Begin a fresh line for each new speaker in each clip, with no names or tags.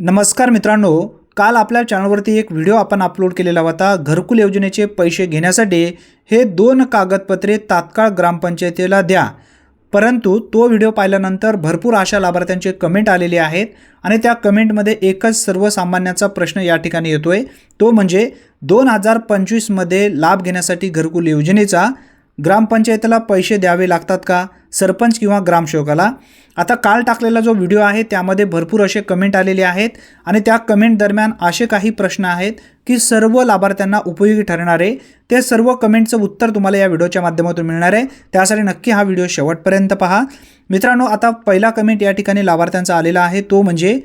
नमस्कार मित्रांनो काल आपल्या चॅनलवरती एक व्हिडिओ आपण अपलोड केलेला होता. घरकुल योजनेचे पैसे घेण्यासाठी हे दोन कागदपत्रे तात्काळ ग्रामपंचायतीला द्या. परंतु तो व्हिडिओ पाहिल्यानंतर भरपूर अशा लाभार्थ्यांचे कमेंट आलेले आहेत आणि त्या कमेंटमध्ये एकच सर्वसामान्याचा प्रश्न या ठिकाणी येतो आहे तो म्हणजे दोन हजार पंचवीसमध्ये लाभ घेण्यासाठी घरकुल योजनेचा ग्रामपंचायतीला पैसे द्यावे लागतात का? सरपंच किंवा ग्रामसेवकाला? आता काल टाकलेला जो व्हिडिओ आहे त्यामध्ये भरपूर असे कमेंट आलेले आहेत आणि त्या कमेंट दरम्यान असे काही प्रश्न आहेत की सर्व लाभार्थ्यांना उपयोगी ठरणारे ते सर्व कमेंटचं उत्तर तुम्हाला या व्हिडिओच्या माध्यमातून मिळणार आहे. त्यासाठी नक्की हा व्हिडिओ शेवटपर्यंत पहा. मित्रांनो आता पहिला कमेंट या ठिकाणी लाभार्थ्यांचा आलेला आहे. तो म्हणजे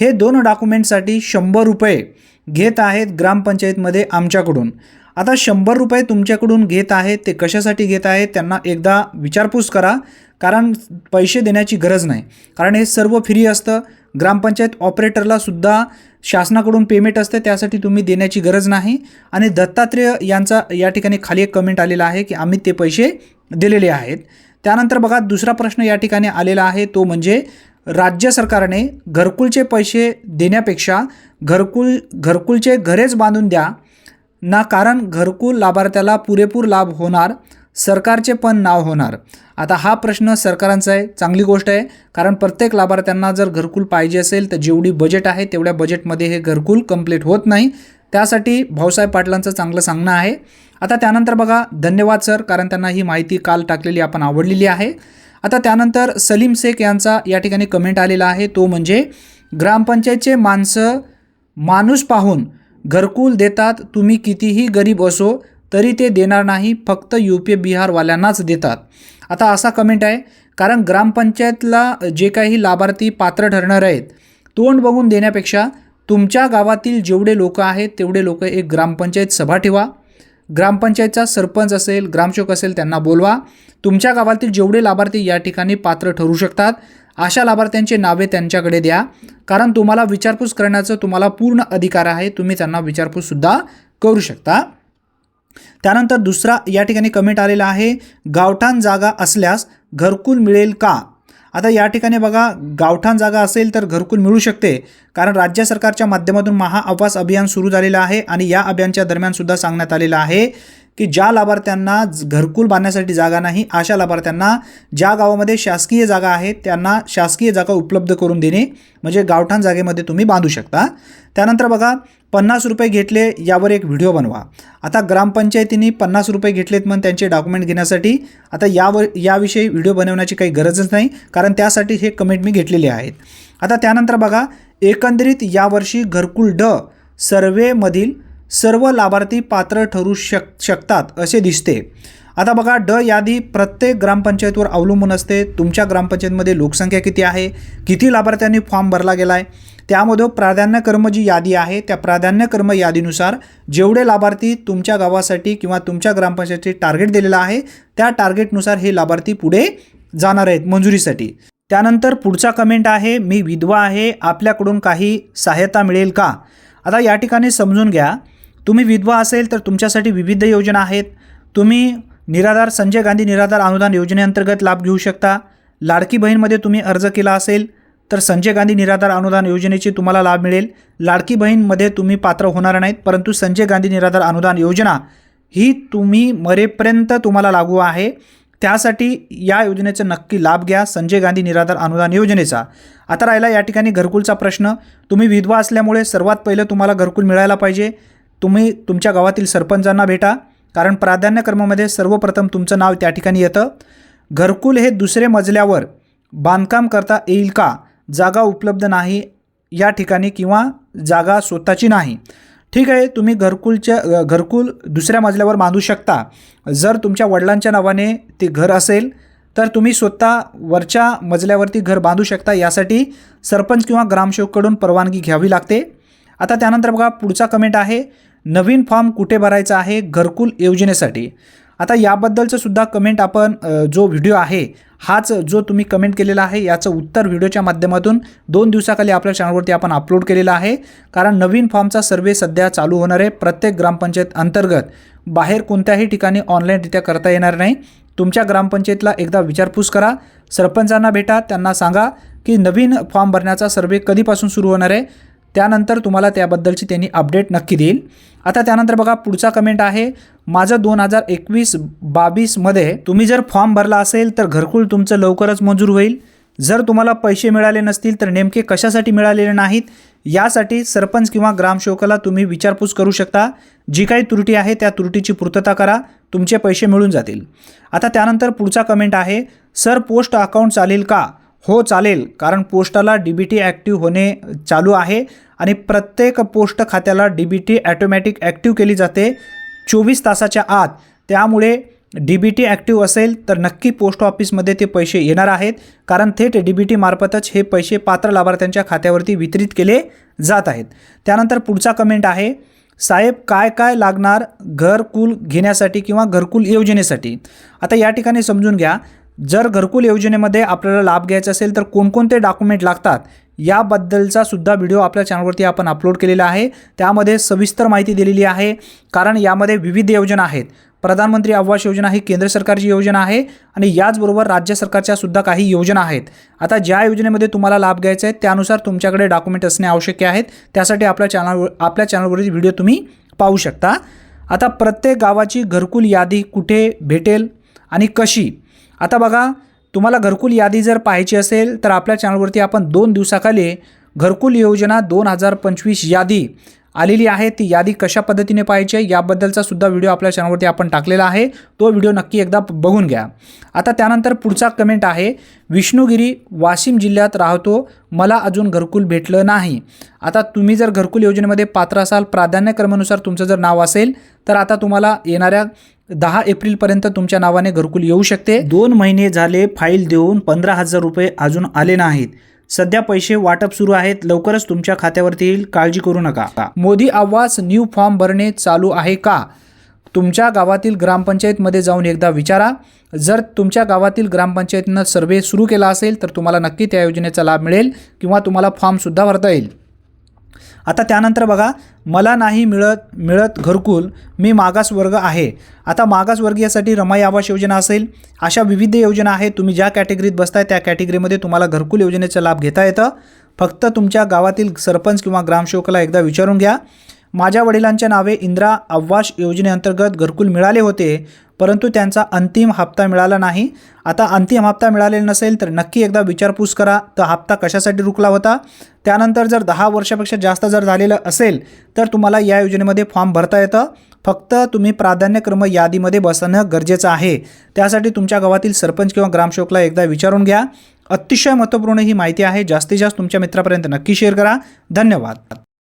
हे दोन डॉक्युमेंटसाठी शंभर रुपये घेत आहेत ग्रामपंचायतमध्ये आमच्याकडून. आता शंभर रुपये तुमच्याकडून घेत आहेत ते कशासाठी घेत आहेत त्यांना एकदा विचारपूस करा. कारण पैसे देण्याची गरज नाही. कारण हे सर्व फ्री असतं. ग्रामपंचायत ऑपरेटरलासुद्धा शासनाकडून पेमेंट असते त्यासाठी तुम्ही देण्याची गरज नाही. आणि दत्तात्रेय यांचा या ठिकाणी खाली एक कमेंट आलेला आहे की आम्ही ते पैसे दिलेले आहेत. त्यानंतर बघा दुसरा प्रश्न या ठिकाणी आलेला आहे तो म्हणजे राज्य सरकारने घरकुलचे पैसे देण्यापेक्षा घरकुल घरकुलचे घरेच बांधून द्या. ना कारण घरकुल लाभार्थ्याला पुरेपूर लाभ होणार सरकारचे पण नाव होणार. आता हा प्रश्न सरकारांचा आहे चांगली गोष्ट आहे. कारण प्रत्येक लाभार्थ्यांना जर घरकुल पाहिजे असेल तर जेवढी बजेट आहे तेवढ्या बजेटमध्ये हे घरकुल कंप्लीट होत नाही. त्यासाठी भाऊसाहेब पाटलांचं चांगलं सांगणं आहे. आता त्यानंतर बघा धन्यवाद सर कारण त्यांना ही माहिती काल टाकलेली आपण आवडलेली आहे. आता त्यानंतर सलीम शेख यांचा या ठिकाणी कमेंट आलेला आहे. तो म्हणजे ग्रामपंचायतचे माणसं माणूस पाहून घरकुल देतात तुम्ही कितीही गरीब असो तरी ते देणार नाही फक्त यू पी बिहारवाल्यांनाच देतात. आता असा कमेंट आहे कारण ग्रामपंचायतला जे काही लाभार्थी पात्र ठरणार आहेत तोंड बघून देण्यापेक्षा तुमच्या गावातील जेवढे लोक आहेत तेवढे लोक एक ग्रामपंचायत सभा ठेवा. ग्रामपंचायतचा सरपंच असेल ग्रामसेवक असेल त्यांना बोलवा. तुमच्या गावातील जेवढे लाभार्थी या ठिकाणी पात्र ठरू शकतात अशा लाभार्थ्यांचे नावे त्यांच्याकडे द्या. कारण तुम्हाला विचारपूस करण्याचं तुम्हाला पूर्ण अधिकार आहे. तुम्ही त्यांना विचारपूससुद्धा करू शकता. त्यानंतर दुसरा या ठिकाणी कमेंट आलेला आहे. गावठाण जागा असल्यास घरकुल मिळेल का? आता या ठिकाणी बघा गावठाण जागा असेल तर घरकुल मिळू शकते. कारण राज्य सरकारच्या माध्यमातून महाआवास अभियान सुरू झालेलं आहे आणि या अभियानच्या दरम्यान सुद्धा सांगण्यात आलेलं आहे. की ज्या लाभार्थ्यांना घरकुल बांधण्यासाठी जागा नाही अशा लाभार्थ्यांना ज्या गावामध्ये शासकीय जागा आहेत त्यांना शासकीय जागा उपलब्ध करून देणे म्हणजे गावठाण जागेमध्ये तुम्ही बांधू शकता. त्यानंतर बघा पन्नास रुपये घेतले यावर एक व्हिडिओ बनवा. आता ग्रामपंचायतीने पन्नास रुपये घेतलेत म्हणून त्यांचे डॉक्युमेंट घेण्यासाठी आता यावर याविषयी व्हिडिओ बनवण्याची काही गरजच नाही कारण त्यासाठी हे कमेंट मी घेतलेले आहेत. आता त्यानंतर बघा एकंदरीत यावर्षी घरकुल ड सर्वेमधील सर्व लाभार्थी पात्र ठरू शक शकतात असे दिसते. आता बघा ड यादी प्रत्येक ग्रामपंचायतवर अवलंबून असते. तुमच्या ग्रामपंचायतमध्ये लोकसंख्या किती आहे? किती लाभार्थ्यांनी फॉर्म भरला गेला आहे त्यामध्ये प्राधान्यक्रम जी यादी आहे त्या प्राधान्यक्रम यादीनुसार जेवढे लाभार्थी तुमच्या गावासाठी किंवा तुमच्या ग्रामपंचायतीसाठी टार्गेट दिलेलं आहे त्या टार्गेटनुसार हे लाभार्थी पुढे जाणार आहेत मंजुरीसाठी. त्यानंतर पुढचा कमेंट आहे मी विधवा आहे आपल्याकडून काही सहायता मिळेल का? आता या ठिकाणी समजून घ्या. तुम्ही विधवा असेल तर तुमच्यासाठी विविध योजना आहेत. तुम्ही निराधार संजय गांधी निराधार अनुदान योजनेअंतर्गत लाभ घेऊ शकता. लाडकी बहीणमध्ये तुम्ही अर्ज केला असेल तर संजय गांधी निराधार अनुदान योजनेची तुम्हाला लाभ मिळेल. लाडकी बहीणमध्ये तुम्ही पात्र होणार नाहीत परंतु संजय गांधी निराधार अनुदान योजना ही तुम्ही मरेपर्यंत तुम्हाला लागू आहे. त्यासाठी या योजनेचा नक्की लाभ घ्या संजय गांधी निराधार अनुदान योजनेचा. आता राहिला या ठिकाणी घरकुलचा प्रश्न. तुम्ही विधवा असल्यामुळे सर्वात पहिलं तुम्हाला घरकुल मिळायला पाहिजे. तुम्ही तुमच्या गावातील सरपंचांना भेटा कारण प्राधान्यक्रमामध्ये सर्वप्रथम तुमचं नाव त्या ठिकाणी येतं. घरकुल हे दुसरे मजल्यावर बांधकाम करता येईल का? जागा उपलब्ध नाही या ठिकाणी किंवा जागा स्वतःची नाही. ठीक आहे तुम्ही घरकुलच्या घरकुल दुसऱ्या मजल्यावर बांधू शकता. जर तुमच्या वडिलांच्या नावाने ते घर असेल तर तुम्ही स्वतः वरच्या मजल्यावरती घर बांधू शकता. यासाठी सरपंच किंवा ग्रामसेवककडून परवानगी घ्यावी लागते. आता त्यानंतर बघा पुढचा कमेंट आहे. नवीन फॉर्म कुठे भरायचा आहे घरकुल योजनेसाठी. आता याबद्दलचं सुद्धा कमेंट आपण जो व्हिडिओ आहे हाच जो तुम्ही कमेंट केलेला आहे याचं उत्तर व्हिडिओच्या माध्यमातून दोन दिवसाखाली आपल्या चॅनलवरती आपण अपलोड केलेलं आहे. कारण नवीन फॉर्मचा सर्वे सध्या चालू होणार आहे प्रत्येक ग्रामपंचायत अंतर्गत. बाहेर कोणत्याही ठिकाणी ऑनलाईनरित्या करता येणार नाही. तुमच्या ग्रामपंचायतला एकदा विचारपूस करा. सरपंचांना भेटा त्यांना सांगा की नवीन फॉर्म भरण्याचा सर्वे कधीपासून सुरू होणार आहे त्यानंतर तुम्हाला त्याबद्दलची त्यांनी अपडेट नक्की देईल. आता त्यानंतर बघा पुढचा कमेंट आहे माझं दोन हजार एकवीस बावीसमध्ये तुम्ही जर फॉर्म भरला असेल तर घरकुल तुमचं लवकरच मंजूर होईल. जर तुम्हाला पैसे मिळाले नसतील तर नेमके कशासाठी मिळालेले नाहीत यासाठी सरपंच किंवा ग्रामसेवकाला तुम्ही विचारपूस करू शकता. जी काही त्रुटी आहे त्या त्रुटीची पूर्तता करा तुमचे पैसे मिळून जातील. आता त्यानंतर पुढचा कमेंट आहे सर पोस्ट अकाउंट चालेल का? हो चालेल कारण पोस्टाला डी बी टी ॲक्टिव्ह होणे चालू आहे आणि प्रत्येक पोस्ट खात्याला D B T automatic active केली जाते चोवीस तासाच्या आत. त्यामुळे डी बी टी ॲक्टिव्ह असेल तर नक्की पोस्ट ऑफिसमध्ये ते पैसे येणार आहेत कारण थेट डी बी टीमार्फतच हे पैसे पात्र लाभार्थ्यांच्या खात्यावरती वितरित केले जात आहेत. त्यानंतर पुढचा कमेंट आहे साहेब काय काय लागणार घरकुल घेण्यासाठी किंवा घरकुल योजनेसाठी? आता या ठिकाणी समजून घ्या जर घरकुल योजनेमध्ये आपल्याला लाभ घ्यायचा असेल तर कोणकोणते डॉक्युमेंट लागतात याबद्दलचा सुद्धा व्हिडिओ आपल्या चॅनलवरती आपण अपलोड केलेला आहे. त्यामध्ये सविस्तर माहिती दिलेली आहे. कारण यामध्ये विविध योजना आहेत. प्रधानमंत्री आवास योजना ही केंद्र सरकारची योजना आहे आणि याचबरोबर राज्य सरकारच्या सुद्धा काही योजना आहेत. आता ज्या योजनेमध्ये तुम्हाला लाभ घ्यायचा आहे त्यानुसार तुमच्याकडे डॉक्युमेंट असणे आवश्यक आहेत. त्यासाठी आपल्या चॅनलवर आपल्या चॅनलवरील व्हिडिओ तुम्ही पाहू शकता. आता प्रत्येक गावाची घरकुल यादी कुठे भेटेल आणि कशी? आता बघा तुम्हाला घरकुल यादी जर पाहायची असेल तर आपल्या चॅनलवरती आपण दोन दिवसाखाली घरकुल योजना दोन हजार पंचवीस यादी आलेली आहे ती यादी कशा पद्धतीने पाहायची आहे याबद्दलचा सुद्धा व्हिडिओ आपल्या चॅनलवरती आपण टाकलेला आहे. तो व्हिडिओ नक्की एकदा बघून घ्या. आता त्यानंतर पुढचा कमेंट आहे विष्णुगिरी वाशिम जिल्ह्यात राहतो मला अजून घरकुल भेटलं नाही. आता तुम्ही जर घरकुल योजनेमध्ये पात्र असाल प्राधान्यक्रमानुसार तुमचं जर नाव असेल तर आता तुम्हाला येणाऱ्या दहा एप्रिलपर्यंत तुमच्या नावाने घरकुल येऊ शकते. दोन महिने झाले फाईल देऊन पंधरा हजार रुपये अजून आले नाहीत. सध्या पैसे वाटप सुरू आहेत. लवकरच तुमच्या खात्यावरती येईल. काळजी करू नका. मोदी आवास न्यू फॉर्म भरणे चालू आहे का? तुमच्या गावातील ग्रामपंचायतमध्ये जाऊन एकदा विचारा. जर तुमच्या गावातील ग्रामपंचायतीनं सर्वे सुरू केला असेल तर तुम्हाला नक्की त्या योजनेचा लाभ मिळेल किंवा तुम्हाला फॉर्मसुद्धा भरता येईल. आता त्यानंतर बघा मला नाही मिळत मिळत घरकुल मी मागासवर्ग आहे. आता मागासवर्गीयासाठी रमाई आवास योजना असेल अशा विविध योजना आहेत तुम्ही ज्या कॅटेगरीत बसताय त्या कॅटेगरीमध्ये तुम्हाला घरकुल योजनेचा लाभ घेता येतं. फक्त तुमच्या गावातील सरपंच किंवा ग्रामसेवकाला एकदा विचारून घ्या. माझ्या वडिलांच्या नावे इंदिरा आवास योजनेअंतर्गत घरकुल मिळाले होते परंतु त्यांचा अंतिम हप्ता मिळाला नाही. आता अंतिम हप्ता मिळालेला नसेल तर नक्की एकदा विचारपूस करा तर हप्ता कशासाठी रुकला होता? त्यानंतर जर दहा वर्षापेक्षा जास्त जर झालेलं असेल तर तुम्हाला या योजनेमध्ये फॉर्म भरता येतं. फक्त तुम्ही प्राधान्यक्रम यादीमध्ये बसणं गरजेचं आहे. त्यासाठी तुमच्या गावातील सरपंच किंवा ग्रामसेवकला एकदा विचारून घ्या. अतिशय महत्त्वपूर्ण ही माहिती आहे. जास्तीत जास्त तुमच्या मित्रापर्यंत नक्की शेअर करा. धन्यवाद.